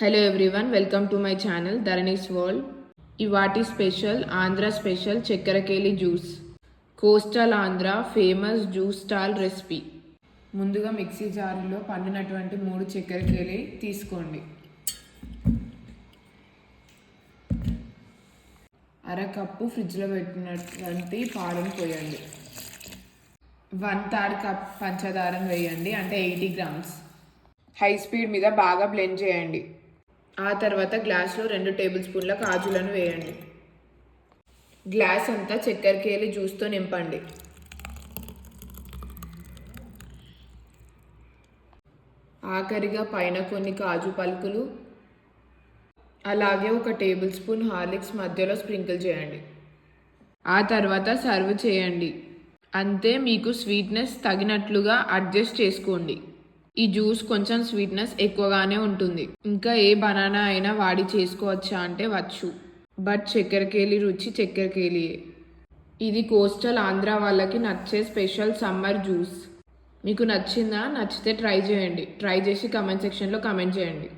Hello everyone welcome to my channel Dharani's world ఇవాటి special Andhra special చక్కెరకేళి juice coastal Andhra famous juice stall recipe ముందుగా mixie జారులో పండినటువంటి మూడు చక్కెరకేళి తీసుకోండి. అర కప్పు ఫ్రిడ్జ్లో పెట్టినటువంటి పాలను పోయండి. వన్ థర్డ్ కప్ పంచదారం వేయండి అంటే ఎయిటీ గ్రామ్స్. హై స్పీడ్ మీద బాగా బ్లెండ్ చేయండి. ఆ తర్వాత గ్లాస్లో రెండు టేబుల్ స్పూన్ల కాజులను వేయండి. గ్లాస్ అంతా చక్కెరకేలి జ్యూస్తో నింపండి. ఆఖరిగా పైన కొన్ని కాజు పలుకులు అలాగే ఒక టేబుల్ స్పూన్ హార్లిక్స్ మధ్యలో స్ప్రింకిల్ చేయండి. ఆ తర్వాత సర్వ్ చేయండి. అంతే మీకు స్వీట్నెస్ తగినట్లుగా అడ్జస్ట్ చేసుకోండి. ఈ జ్యూస్ కొంచెం స్వీట్నెస్ ఎక్కువగానే ఉంటుంది. ఇంకా ఏ బనానా అయినా వాడి చేసుకోవచ్చా అంటే వచ్చు. బట్ చక్కెరకేళి రుచి చక్కెరకేళియే ఇది కోస్టల్ ఆంధ్ర వాళ్ళకి నచ్చే స్పెషల్ సమ్మర్ జ్యూస్. మీకు నచ్చిందా? నచ్చితే ట్రై చేయండి. ట్రై చేసి కమెంట్ సెక్షన్లో కమెంట్ చేయండి.